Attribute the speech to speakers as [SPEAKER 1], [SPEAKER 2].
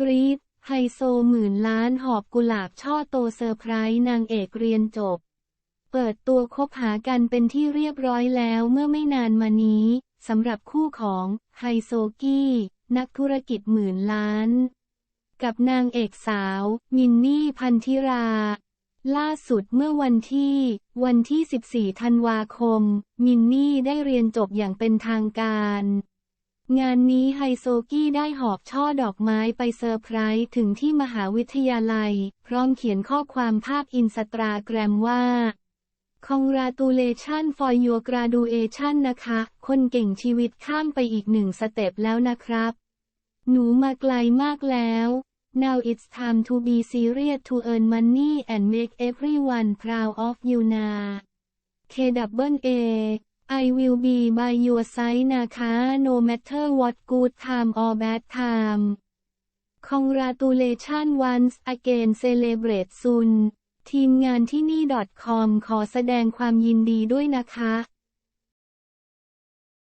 [SPEAKER 1] กรีดไฮโซหมื่นล้านหอบกุหลาบช่อโตเซอร์ไพรส์นางเอกเรียนจบ เปิดตัวคบหากันเป็นที่เรียบร้อยแล้วเมื่อไม่นานมานี้สำหรับคู่ของไฮโซกี้ นักธุรกิจหมื่นล้าน กับนางเอกสาว มินนี่พันธิรา ล่าสุดเมื่อวันที่ วันที่ 14 ธันวาคม มินนี่ได้เรียนจบอย่างเป็นทางการ งานนี้ไฮโซกี้ได้หอบช่อดอกไม้ไปเซอร์ไพรส์ถึงที่มหาวิทยาลัย พร้อมเขียนข้อความภาพอินสตาแกรมว่า Congratulation for your graduation นะคะ คนเก่งชีวิตข้ามไปอีกหนึ่งสเต็ปแล้วนะครับ หนูมาไกลมากแล้ว Now it's time to be serious to earn money and make everyone proud of you นะ KWA I will be by your side นะคะ no matter what good time or bad time Congratulation once again celebrate soon ทีมงานที่นี่ .com ขอแสดงความยินดีด้วยนะคะ